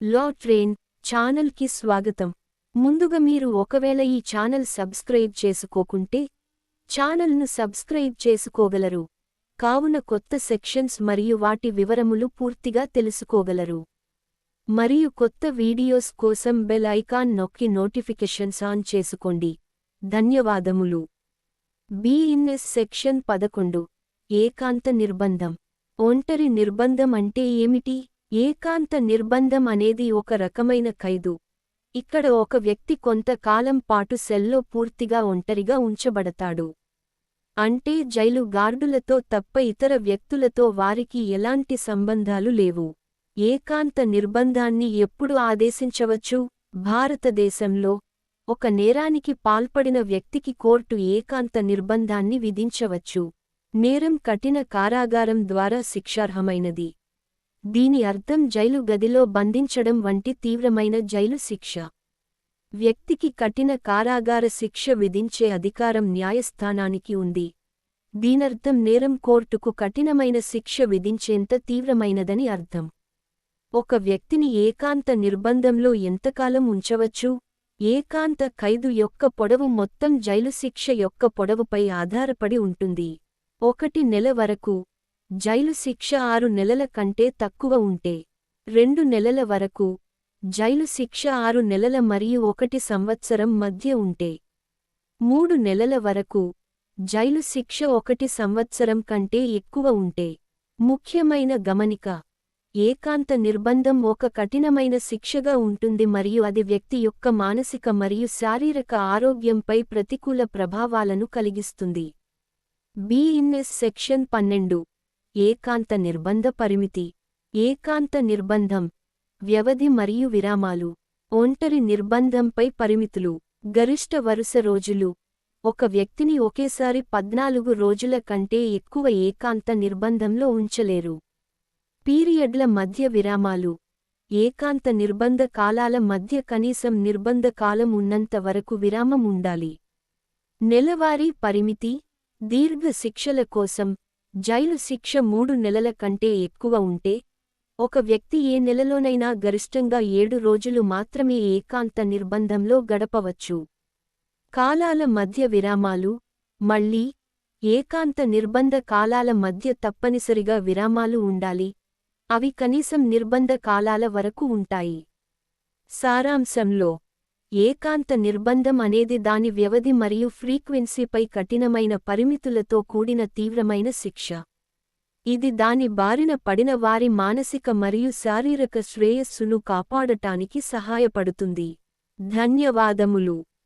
లా train ఛానల్కి స్వాగతం. ముందుగా మీరు ఒకవేళ ఈ ఛానల్ సబ్స్క్రైబ్ చేసుకోకుంటే ఛానల్ను సబ్స్క్రైబ్ చేసుకోగలరు. కావున కొత్త సెక్షన్స్ మరియు వాటి వివరములు పూర్తిగా తెలుసుకోగలరు. మరియు కొత్త వీడియోస్ కోసం బెల్ ఐకాన్ నొక్కి నోటిఫికేషన్స్ ఆన్ చేసుకోండి. ధన్యవాదములు. బిఇన్ఎస్ సెక్షన్ పదకొండు. ఏకాంత నిర్బంధం. ఒంటరి నిర్బంధం అంటే ఏమిటి? ఏకాంత నిర్బంధం అనేది ఒక రకమైన ఖైదు. ఇక్కడ ఒక వ్యక్తి కొంతకాలం పాటు సెల్లో పూర్తిగా ఒంటరిగా ఉంచబడతాడు. అంటే జైలు గార్డులతో తప్ప ఇతర వ్యక్తులతో వారికి ఎలాంటి సంబంధాలు లేవు. ఏకాంత నిర్బంధాన్ని ఎప్పుడు ఆదేశించవచ్చు? భారతదేశంలో ఒక నేరానికి పాల్పడిన వ్యక్తికి కోర్టు ఏకాంత నిర్బంధాన్ని విధించవచ్చు. నేరం కఠిన కారాగారం ద్వారా శిక్షార్హమైనది. దీని అర్థం జైలు గదిలో బంధించడం వంటి తీవ్రమైన జైలు శిక్ష. వ్యక్తికి కఠిన కారాగార శిక్ష విధించే అధికారం న్యాయస్థానానికి ఉంది. దీనర్థం నేరం కోర్టుకు కఠినమైన శిక్ష విధించేంత తీవ్రమైనదని అర్థం. ఒక వ్యక్తిని ఏకాంత నిర్బంధంలో ఎంతకాలం ఉంచవచ్చు? ఏకాంత ఖైదు యొక్క పొడవు మొత్తం జైలు శిక్ష యొక్క పొడవుపై ఆధారపడి ఉంటుంది. ఒకటి నెల వరకు జైలు శిక్ష ఆరు నెలల కంటే తక్కువ ఉంటే రెండు నెలల వరకు జైలు శిక్ష ఆరు నెలల మరియు ఒకటి సంవత్సరం మధ్య ఉంటే మూడు నెలల వరకు జైలు శిక్ష ఒకటి సంవత్సరం కంటే ఎక్కువ ఉంటే ముఖ్యమైన గమనిక ఏకాంత నిర్బంధం ఒక కఠినమైన శిక్షగా ఉంటుంది మరియు అది వ్యక్తి యొక్క మానసిక మరియు శారీరక ఆరోగ్యంపై ప్రతికూల ప్రభావాలను కలిగిస్తుంది. బిఇన్ఎస్ సెక్షన్ పన్నెండు ఏకాంత నిర్బంధ పరిమితి ఏకాంత నిర్బంధం వ్యవధి మరియు విరామాలు ఒంటరి నిర్బంధంపై పరిమితులు గరిష్ట వరుస రోజులు. ఒక వ్యక్తిని ఒకేసారి పద్నాలుగు రోజుల కంటే ఎక్కువ ఏకాంత నిర్బంధంలో ఉంచలేరు. పీరియడ్ల మధ్య విరామాలు ఏకాంత నిర్బంధ కాలాల మధ్య కనీసం నిర్బంధ కాలం ఉన్నంత వరకు విరామం ఉండాలి. నెలవారీ పరిమితి దీర్ఘ శిక్షల కోసం జైలు శిక్ష మూడు నెలల కంటే ఎక్కువ ఉంటే ఒక వ్యక్తి ఏ నెలలోనైనా గరిష్టంగా ఏడు రోజులు మాత్రమే ఏకాంత నిర్బంధంలో గడపవచ్చు. కాలాల మధ్య విరామాలు మళ్ళీ ఏకాంత నిర్బంధ కాలాల మధ్య తప్పనిసరిగా విరామాలు ఉండాలి అవి కనీసం నిర్బంధ కాలాల వరకు ఉంటాయి. సారాంశంలో ఏకాంత నిర్బంధం అనేది దాని వ్యవధి మరియు ఫ్రీక్వెన్సీపై కఠినమైన పరిమితులతో కూడిన తీవ్రమైన శిక్ష. ఇది దాని బారిన పడిన వారి మానసిక మరియు శారీరక శ్రేయస్సును కాపాడటానికి సహాయపడుతుంది. ధన్యవాదములు.